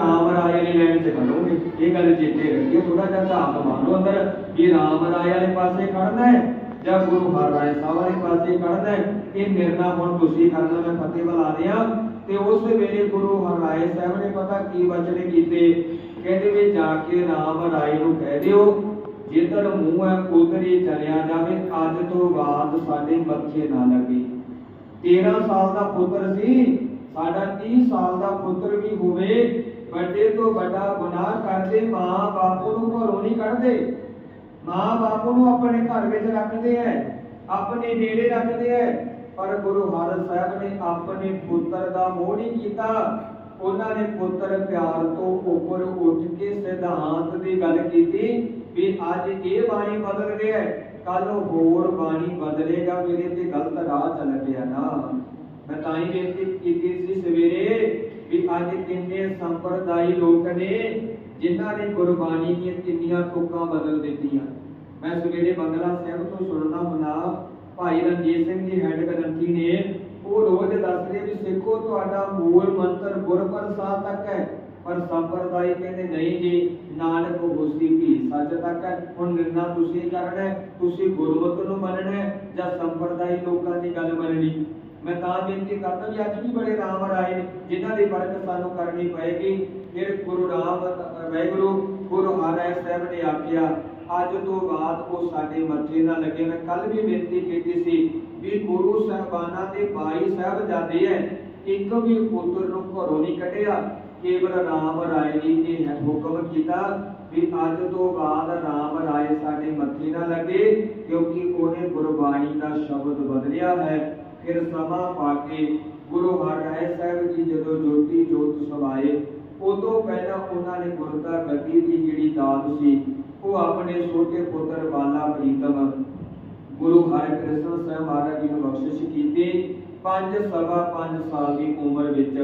ਰਾਮ ਰਾਏ ਵਾਲੀ ਲਾਈਨ ਚ ਖੜੋਗੇ ਇਹ ਗੱਲ ਚੇਤੇ ਰੱਖਿਓ ਥੋੜਾ ਜਿਹਾ ਝਾਕ ਮਾਰੋ ਅੰਦਰ, ਵੀ ਰਾਮ ਰਾਏ ਵਾਲੇ ਪਾਸੇ ਖੜਨਾ ਹੈ ਜਾਂ ਗੁਰੂ ਹਰਿਰਾਏ ਸਾਹਿਬ ਵਾਲੇ ਪਾਸੇ ਖੜਨਾ ਹੈ, ਇਹ ਨਿਰਣਾ ਹੁਣ ਤੁਸੀਂ ਕਰਨਾ ਮੈਂ ਫਤਿਹ ਬੁਲਾ ਦਿਆਂ। ਤੇ ਉਸ ਵੇਲੇ ਗੁਰੂ ਹਰਿਰਾਏ ਸਾਹਿਬ ਨੇ ਪਤਾ ਕੀ ਬਚਨ ਕੀਤੇ? ਕਹਿੰਦੇ ਵੀ ਜਾ ਕੇ ਰਾਮ ਰਾਏ ਨੂੰ ਕਹਿ ਦਿਓ, ਜਿੱਧਰ ਮੂੰਹ ਹੈ ਉਧਰ ਹੀ ਚਲਿਆ ਜਾਵੇ, ਅੱਜ ਤੋਂ ਬਾਅਦ ਸਾਡੇ ਮੱਥੇ ਨਾ ਲੱਗੇ। 13 ਸਾਲ ਦਾ ਪੁੱਤਰ ਸੀ, ਸਾਡਾ 30 ਸਾਲ ਦਾ ਪੁੱਤਰ ਵੀ ਹੋਵੇ ਵੱਡੇ ਤੋਂ ਵੱਡਾ ਗੁਨਾਹ ਕਰਦੇ ਮਾਂ ਬਾਪੂ ਨੂੰ ਘਰੋਂ ਨਹੀਂ ਕੱਢਦੇ। ਮਾਂ ਬਾਪੂ ਨੂੰ ਆਪਣੇ ਘਰ ਵਿੱਚ ਰੱਖਦੇ ਐ, ਆਪਣੇ ਨੇੜੇ ਰੱਖਦੇ ਐ। ਪਰ ਗੁਰੂ ਹਰਿ ਸਾਹਿਬ ਨੇ ਆਪਣੇ ਪੁੱਤਰ ਦਾ ਮੋਹ ਨਹੀਂ ਕੀਤਾ। ਉਹਨਾਂ ਨੇ ਪੁੱਤਰ ਪਿਆਰ ਤੋਂ ਉੱਪਰ ਉੱਠ ਕੇ ਸਿਧਾਂਤ ਦੀ ਗੱਲ ਕੀਤੀ ਵੀ ਅੱਜ ਇਹ ਬਾਣੀ ਬਦਲ ਰਿਹਾ ਕੱਲ ਹੋਰ ਬਾਣੀ ਬਦਲੇਗਾ, ਮੇਰੇ ਤੇ ਗਲਤ ਰਾਹ ਚੱਲ ਪਿਆ ਨਾ। ਮੈਂ ਤਾਂ ਹੀ ਬੇਨਤੀ ਕੀਤੀ ਸੀ ਸਵੇਰੇ ਵੀ ਅੱਜ ਕਿੰਨੇ ਸੰਪਰਦਾਈ ਲੋਕ ਨੇ ਜਿਨ੍ਹਾਂ ਨੇ ਗੁਰਬਾਣੀ ਦੀਆਂ ਕਿੰਨੀਆਂ ਤੁਕਾਂ ਬਦਲ ਦਿੱਤੀਆਂ। ਮੈਂ ਸਵੇਰੇ ਬੰਗਲਾ ਸਾਹਿਬ ਤੋਂ ਸੁਣਦਾ ਹੁਣਾ ਭਾਈ ਰਣਜੀਤ ਸਿੰਘ ਜੀ ਹੈੱਡ ਗ੍ਰੰਥੀ ਨੇ, ਉਹ ਰੋਜ਼ ਦੱਸਦੇ ਵੀ ਸਿੱਖੋ, ਤੁਹਾਡਾ ਮੂਲ ਮੰਤਰ ਗੁਰਪ੍ਰਸਾਦ ਤੱਕ ਹੈ। ਪਰ ਸੰਪਰਦਾਇ ਕਹਿੰਦੇ, ਨਹੀਂ ਜੀ, ਨਾਨਕ ਹੋਸੀ ਵੀ ਸੱਚ ਤੱਕ ਹੈ। ਹੁਣ ਨਿਰਣਾ ਤੁਸੀਂ ਕਰਨਾ ਹੈ, ਤੁਸੀਂ ਗੁਰਮਤਿ ਨੂੰ ਮੰਨਣਾ ਹੈ ਜਾਂ ਸੰਪਰਦਾਇ ਲੋਕਾਂ ਦੀ ਗੱਲ ਮੰਨਣੀ? ਮੈਂ ਤਾਂ ਬੇਨਤੀ ਕਰਦਾ ਵੀ ਅੱਜ ਵੀ ਬੜੇ ਰਾਮ ਰਾਏ ਨੇ, ਜਿਨ੍ਹਾਂ ਦੀ ਵਰਤ ਸਾਨੂੰ ਕਰਨੀ ਪਏਗੀ। ਫਿਰ ਗੁਰੂ ਰਾਮ ਵਾਹਿਗੁਰੂ, ਗੁਰੂ ਹਰਿ ਸਾਹਿਬ ਨੇ ਆਖਿਆ, ਅੱਜ ਤੋਂ ਬਾਅਦ ਉਹ ਸਾਡੇ ਮੱਥੇ ਨਾ ਲੱਗੇ। ਮੈਂ ਕੱਲ ਵੀ ਬੇਨਤੀ ਕੀਤੀ ਸੀ ਵੀ ਗੁਰੂ ਸਾਹਿਬਾਨਾਂ ਦੇ 22 ਸਾਹਿਬ ਜਾਂਦੇ ਐ, ਇੱਕ ਵੀ ਪੁੱਤਰ ਨੂੰ ਘਰੋਂ ਨਹੀਂ ਕੱਢਿਆ। ਕੇਵਲ ਰਾਮ ਰਾਏ ਜੀ ਨੇ ਹੈ ਹੁਕਮ ਕੀਤਾ ਵੀ ਅੱਜ ਤੋਂ ਬਾਅਦ ਰਾਮ ਰਾਏ ਸਾਡੇ ਮੱਥੇ ਨਾ ਲੱਗੇ, ਕਿਉਂਕਿ ਉਹਨੇ ਗੁਰਬਾਣੀ ਦਾ ਸ਼ਬਦ ਬਦਲਿਆ ਹੈ। ਫਿਰ ਸਮਾਂ ਪਾ ਕੇ ਗੁਰੂ ਹਰਿਰਾਏ ਸਾਹਿਬ ਜੀ ਜਦੋਂ ਜੋਤੀ ਜੋਤ ਸਮਾਏ ਉਦੋਂ ਪਹਿਲਾਂ ਉਹਨਾਂ ਨੇ ਗੁਰਤਾ ਗੱਦੀ ਦੀ ਜਿਹੜੀ ਦਾਤ ਸੀ, ਉਹ ਆਪਣੇ ਛੋਟੇ ਪੁੱਤਰ ਬਾਲਾ ਪ੍ਰੀਤਮ ਗੁਰੂ ਹਰਿਕ੍ਰਿਸ਼ਨ ਸਾਹਿਬ ਮਹਾਰਾਜ ਜੀ ਨੂੰ ਬਖਸ਼ਿਸ਼ ਕੀਤੀ। ਪੰਜ ਸਵਾ ਪੰਜ ਸਾਲ ਦੀ ਉਮਰ ਵਿੱਚ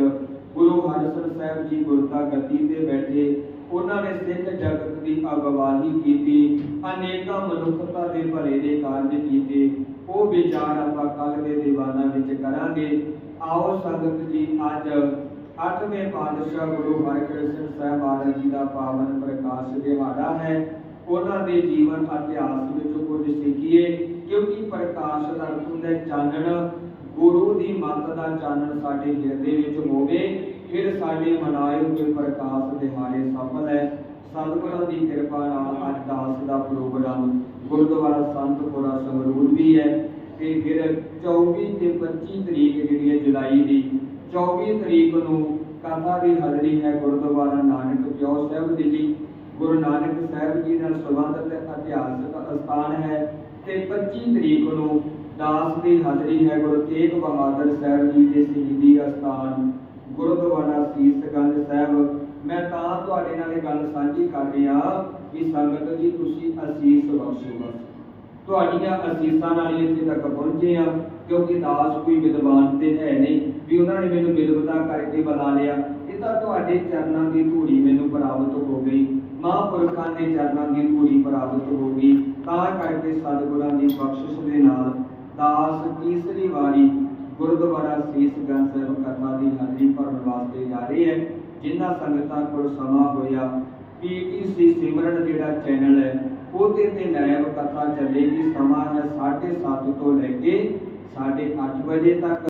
ਗੁਰੂ ਹਰਿਕ੍ਰਿਸ਼ਨ ਸਾਹਿਬ ਜੀ ਗੁਰਤਾ ਗੱਦੀ ਤੇ ਬੈਠੇ। ਉਹਨਾਂ ਨੇ ਸਿੱਖ ਜਗਤ ਦੀ ਅਗਵਾਈ ਕੀਤੀ, ਅਨੇਕਾਂ ਮਨੁੱਖਤਾ ਦੇ ਭਲੇ ਦੇ ਕਾਰਜ ਕੀਤੇ। ਉਹ ਵਿਚਾਰ ਆਪਾਂ ਕੱਲ ਦੇ ਦੀਵਾਨਾਂ ਵਿੱਚ ਕਰਾਂਗੇ। ਆਓ ਸੰਗਤ ਜੀ, ਅੱਜ ਅੱਠਵੇਂ ਪਾਤਸ਼ਾਹ ਗੁਰੂ ਹਰਿਕ੍ਰਿਸ਼ਨ ਸਾਹਿਬ ਮਹਾਰਾਜ ਜੀ ਦਾ ਪਾਵਨ ਪ੍ਰਕਾਸ਼ ਦਿਹਾੜਾ ਹੈ। ਉਹਨਾਂ ਦੇ ਜੀਵਨ ਇਤਿਹਾਸ ਵਿੱਚੋਂ ਕੁਝ ਸਿੱਖੀਏ, ਕਿਉਂਕਿ ਪ੍ਰਕਾਸ਼ ਦਾ ਅਰਥ ਹੁੰਦਾ ਚਾਨਣ। ਗੁਰੂ ਦੀ ਮੱਤ ਦਾ ਚਾਨਣ ਸਾਡੇ ਹਿਰਦੇ ਵਿੱਚ ਹੋਵੇ ਫਿਰ ਸਾਡੇ ਮਨਾਏ ਹੋਏ ਪ੍ਰਕਾਸ਼ ਦਿਹਾੜੇ ਸਫਲ ਹੈ ਸਤਿਗੁਰਾਂ ਦੀ ਕਿਰਪਾ ਨਾਲ ਅੱਜ ਦਾਸ ਦਾ ਪ੍ਰੋਗਰਾਮ ਗੁਰਦੁਆਰਾ ਸੰਤਪੁਰਾ ਸੰਗਰੂਰ ਵੀ ਹੈ। ਤੇ ਫਿਰ 24 ਤੇ 25 ਤਰੀਕ ਜਿਹੜੀ ਹੈ ਜੁਲਾਈ ਦੀ 24 ਤਰੀਕ ਨੂੰ ਕਥਾ ਦੀ ਹਾਜ਼ਰੀ ਹੈ ਗੁਰਦੁਆਰਾ ਨਾਨਕ ਪਿਓ ਸਾਹਿਬ ਦਿੱਲੀ ਗੁਰੂ ਨਾਨਕ ਸਾਹਿਬ ਜੀ ਨਾਲ ਸੰਬੰਧਿਤ ਇਤਿਹਾਸਕ ਅਸਥਾਨ ਹੈ। ਤੇ 25 ਤਰੀਕ ਨੂੰ ਦਾਸ ਦੀ ਹਾਜ਼ਰੀ ਹੈ ਗੁਰੂ ਤੇਗ ਬਹਾਦਰ ਸਾਹਿਬ ਜੀ ਦੇ ਸ਼ਹੀਦੀ ਅਸਥਾਨ, ਗੁਰਦੁਆਰਾ ਸੀਸਗੰਜ ਸਾਹਿਬ। ਮੈਂ ਤਾਂ ਤੁਹਾਡੇ ਨਾਲ ਇਹ ਗੱਲ ਸਾਂਝੀ ਕਰ ਰਿਹਾ ਕਿ ਸੰਗਤ ਜੀ, ਤੁਸੀਂ ਅਸੀਸ ਬਖਸ਼ੋ ਬਸ। ਤੁਹਾਡੀਆਂ ਅਸੀਸਾਂ ਨਾਲ ਇੱਥੇ ਤੱਕ ਪਹੁੰਚੇ ਆ ਕਿਉਂਕਿ ਦਾਸ ਕੋਈ ਵਿਦਵਾਨ ਤੇ ਹੈ ਨਹੀਂ, ਵੀ ਉਹਨਾਂ ਨੇ ਮੈਨੂੰ ਵਿਦਵਤਾ ਕਰਕੇ ਬੁਲਾ ਲਿਆ। ਇਹ ਤਾਂ ਤੁਹਾਡੇ ਚਰਨਾਂ ਦੀ ਧੂੜੀ ਮੈਨੂੰ ਪ੍ਰਾਪਤ ਹੋ ਗਈ। ਮਹਾਂਪੁਰਖਾਂ ਦੇ ਚਰਨਾਂ ਦੀ ਧੂੜੀ ਪ੍ਰਾਪਤ ਹੋ ਗਈ। ਤਾਂ ਕਰਕੇ ਸਤਿਗੁਰਾਂ ਦੀ ਬਖਸ਼ਿਸ਼ ਦੇ ਨਾਲ ਦਾਸ ਤੀਸਰੀ ਵਾਰੀ ਗੁਰਦੁਆਰਾ ਸੀਸਗੰਜ ਸਾਹਿਬ ਕਥਾ ਦੀ ਹਾਜ਼ਰੀ ਭਰਨ ਵਾਸਤੇ ਜਾ ਰਹੇ ਹੈ, ਜਿਨ੍ਹਾਂ ਸੰਗਤਾਂ ਕੋਲ ਸਮਾਂ ਹੋਇਆ ਪੀਟੀਸੀ ਸਿਮਰਨ ਜਿਹੜਾ ਚੈਨਲ ਹੈ, ਉਹਦੇ ਤੇ ਲਾਈਵ ਕਥਾ ਚੱਲੇਗੀ, ਸਮਾਂ ਹੈ 7:30 ਤੋਂ ਲੈ ਕੇ 8:30 ਵਜੇ ਤੱਕ।